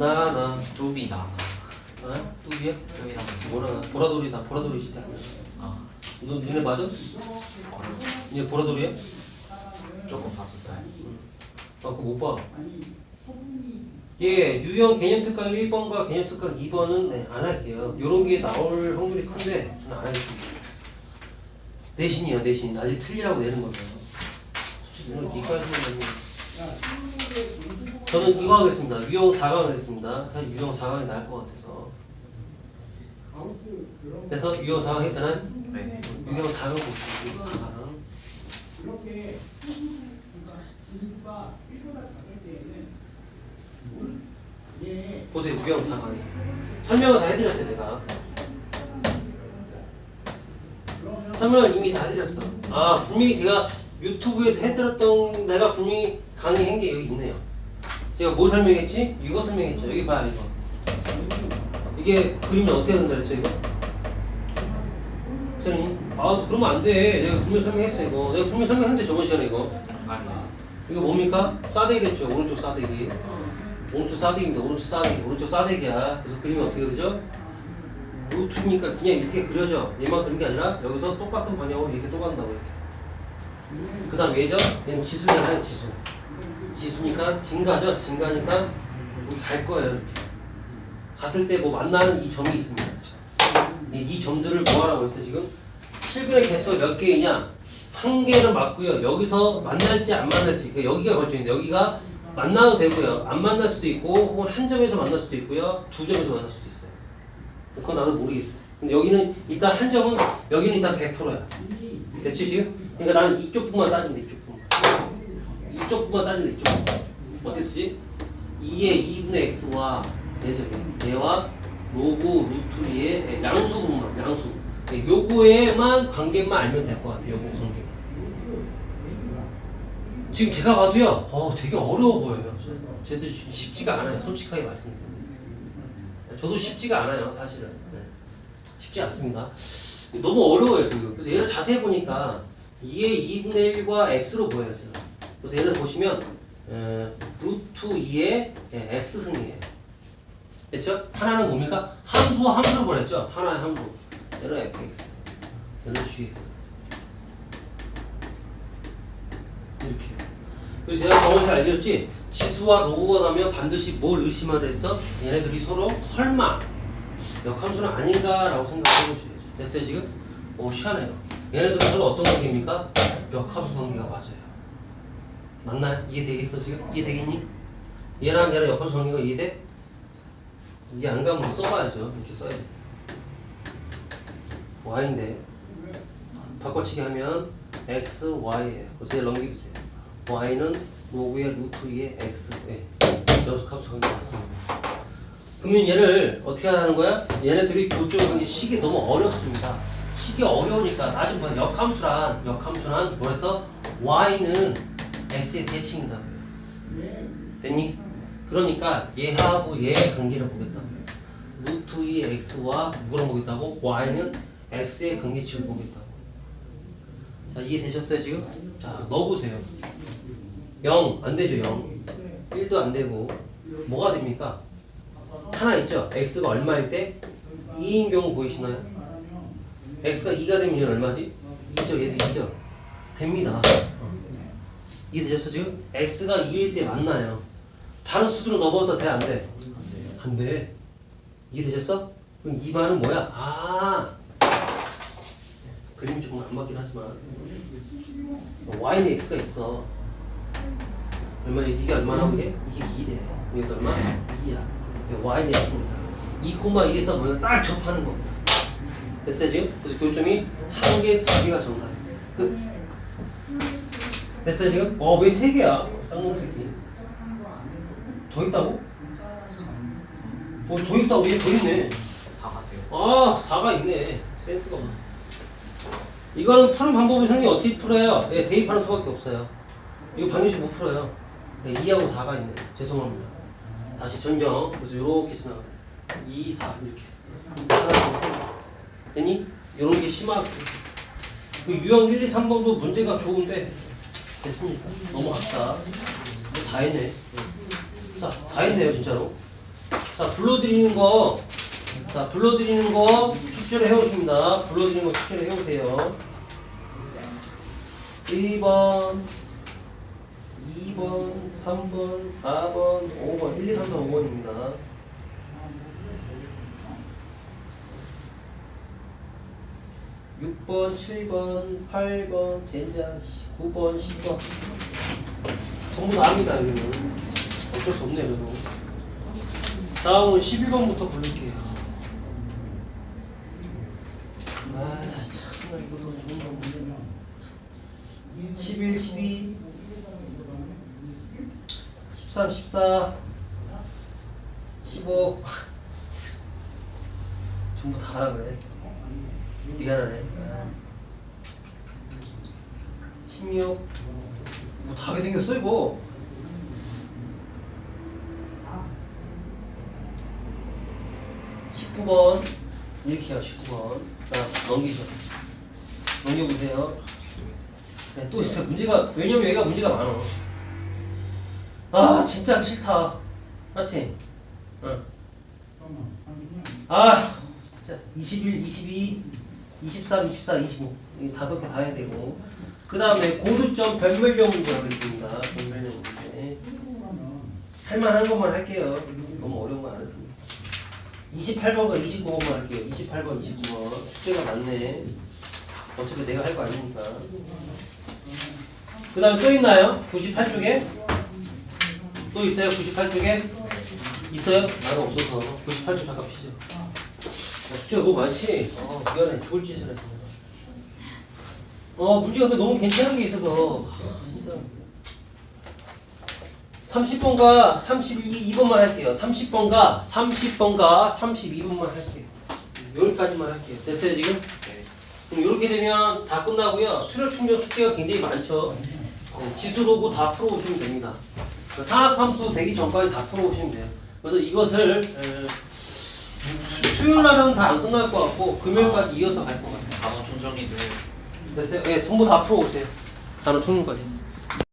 나나 뚜비 나나 어? 뚜비야? 뚜비 나나 뭐라 보라돌이다 보라돌이 시대 아 너 니네 맞아? 어렸어 니네 보라돌이야? 조금 봤었어요 아 그거 못봐 예, 유형 개념 특강 1번과 개념 특강 2번은 네, 안 할게요. 요런 게 나올 확률이 큰데 저는 안 하겠습니다. 내신이요, 내신. 아직 틀리라고 내는 거예요. 솔직히 이런 니까지 저는 이거 하겠습니다. 유형 4강 하겠습니다. 사실 유형 4강이 나을 것 같아서. 그래서 유형 4강 했잖아요. 네 유형 4강 볼게요. 유형 4강. 보세요, 유형 4강이. 설명을 다 해드렸어요, 내가. 설명을 이미 다 해드렸어. 아, 분명히 제가 유튜브에서 해드렸던 내가 분명히 강의한 게 여기 있네요. 제가 뭘 설명했지? 이거 설명했죠. 여기 봐요, 이거. 이게 그림을 어떻게 한다 그랬죠, 이거? 선생님, 아, 그러면 안 돼. 내가 분명히 설명했어, 이거. 내가 분명히 설명했는데, 저번 시간에 이거. 이거 뭡니까? 싸대기 됐죠. 오른쪽 싸대기. 오른쪽 싸대기입니다. 오른쪽 싸대기. 오른쪽 싸대기야. 그래서 그림이 어떻게 그려져? 루트니까 그냥 이렇게 그려져. 얘만 그린 게 아니라 여기서 똑같은 방향으로 이렇게 또 간다고 이렇게. 그 다음 얘죠? 얘는 지수잖아요. 지수. 지수니까 증가죠. 증가니까 여기 갈 거예요. 이렇게. 갔을 때 뭐 만나는 이 점이 있습니다. 그렇죠? 이, 이 점들을 뭐하라고 했어요 지금? 실근의 개수가 몇 개이냐? 한 개는 맞고요. 여기서 만날지 안 만날지. 그러니까 여기가 결정인데 여기가 만나도 되고요. 안 만날 수도 있고 혹은 한 점에서 만날 수도 있고요. 두 점에서 만날 수도 있어요. 그건 나도 모르겠어. 근데 여기는 일단 한 점은 여기는 일단 100%야. 됐지 지금? 그러니까 나는 이쪽 부만 따진다. 이쪽. 이쪽 부만 따진다. 이쪽 쓰지? 2의 2분의 x와. 얘. 얘와 로그 루트 2의 양수 부분만 양수. 네, 요거에만 관계만 알면 될 것 같아요. 요거 관계. 지금 제가 봐도요, 어, 되게 어려워 보여요. 쟤도 쉽- 쉽지가 않아요. 솔직하게 말씀드립니다. 저도 쉽지가 않아요, 사실은. 네. 쉽지 않습니다. 너무 어려워요, 지금. 그래서 얘를 자세히 보니까 2의 2분의 1과 x로 보여요, 제가. 그래서 얘를 보시면, 에, 루트 2의 x승이에요. 됐죠? 하나는 뭡니까? 함수와 함수를 보냈죠? 하나의 함수. 얘는 fx. 얘는 gx. 이렇게. 그래서 제가 저번에 알려줬지? 지수와 로그가 나면 반드시 뭘 의심하라 했어? 얘네들이 서로 설마 역함수는 아닌가라고 생각해 보셔야죠. 됐어요 지금? 오 시원해요. 얘네들은 서로 어떤 관계입니까? 역함수 관계가 맞아요. 맞나요? 이해되겠어 지금? 이해되겠니? 얘랑 얘랑 역함수 관계가 이해돼? 이해 안 가면 써봐야죠. 이렇게 써야 돼. y인데 바꿔치기 하면 x, y예요. 그래서 얘 넘기보세요. y는 로그의 루트 2의 x. 예. 여기서 값을 관계 맞습니다. 그러면 얘를 어떻게 하는 거야? 얘네들이 게 식이 너무 어렵습니다. 식이 어려우니까 나좀 봐. 역함수란 역함수란 뭐래서 y는 x의 대칭이다. 됐니? 그러니까 얘하고 얘의 관계를 보겠다고요. 루트 2 x와 누구랑 보겠다고? y는 x의 관계치를 보겠다고. 자 이해되셨어요 지금? 자 넣어보세요. 0 안되죠 0 1도 안되고 뭐가 됩니까? 하나 있죠? x가 얼마일 때? 2인 경우 보이시나요? x가 2가 되면 얘는 얼마지? 2죠 얘도 2죠 됩니다 이해되셨어 지금? x가 2일 때 만나요 다른 수들은 넣어봐도 돼? 안 돼? 안 돼. 이해되셨어? 그럼 이 말은 뭐야? 아 그림이 조금 안 맞긴 하지만 y는 x가 있어 얼마 이게 얼마나 이게? 이게 2래 이게 얼마? 2야 y는 x입니다 2, 2에서 뭐냐 딱 접하는 겁니다 됐어요 지금? 그래서 교점이 한 개, 두 개가 정답 끝 됐어요 지금? 어왜 세 개야? 쌍놈 새끼 더 있다고? 뭐더 있다고? 얘 더 있네. 사가세요 아, 4가 있네. 센스가 없네. 이거는 푸는 방법은 형이 어떻게 풀어요? 예, 대입하는 수밖에 없어요. 이거 방정식 못 풀어요. 예, 2하고 4가 있네. 죄송합니다. 다시 전정. 그래서 이렇게 지나가요. 2, 4 이렇게. 하나, 둘, 셋. 됐니? 이런 게 심화학습. 그 유형 1, 2, 3번도 문제가 좋은데 됐습니까? 넘어갑시다. 뭐다 했네. 자, 다 했네요, 진짜로. 자, 불러드리는 거. 자, 불러드리는 거 숙제로 해오십니다. 불러드리는 거 숙제로 해오세요. 1번, 2번, 3번, 4번, 5번, 1, 2, 3, 4, 5번입니다. 육번 7번, 8번, 젠장, 9번, 10번. 전부 다 합니다, 여기는. 어쩔 수 없네요, 저도. 다음은 11번부터 부를게요. 아, 참, 더 좋은 거 문제냐. 11, 12, 13, 14, 15. 전부 다 하라 그래. 미안하네. 아. 16. 뭐 다게 생겼어, 이거. 십구 번 이렇게 해요 19번 자 넘기죠 넘겨보세요 네, 또 있어요 문제가 왜냐면 여기가 문제가 많아 아 진짜 싫다 맞지? 응. 아 진짜 21, 22, 23, 24, 25이 다섯 개 다 해야 되고 그 다음에 고수점 변별력 문제 하겠습니다 변별력 문제 할만한 것만 할게요 너무 어려운 거안 해도 28번과 29번만 할게요. 28번, 29번. 숙제가 많네. 어차피 내가 할 거 아니니까. 그 다음에 또 있나요? 98쪽에? 또 있어요? 98쪽에? 있어요? 나는 없어서. 98쪽 잠깐 피죠. 어, 숙제가 너무 많지? 어, 미안해. 죽을 짓을 했어. 어, 문제가 근데 너무 괜찮은 게 있어서. 진짜. 30번과 32번만 할게요. 30번과 30번과 32번만 할게요. 여기까지만 할게요. 됐어요 지금? 네. 그럼 이렇게 되면 다 끝나고요. 수력 충전 숙제가 굉장히 많죠. 네, 지수 로고 다 풀어오시면 됩니다. 그 상학함수 되기 전까지 다 풀어오시면 돼요. 그래서 이것을 에, 수- 수요일 날은 다 안 끝날 것 같고 금요일까지 이어서 갈 것 같아요. 단어 존정이들 됐어요? 예, 전부 다 풀어오세요. 단어 총론까지.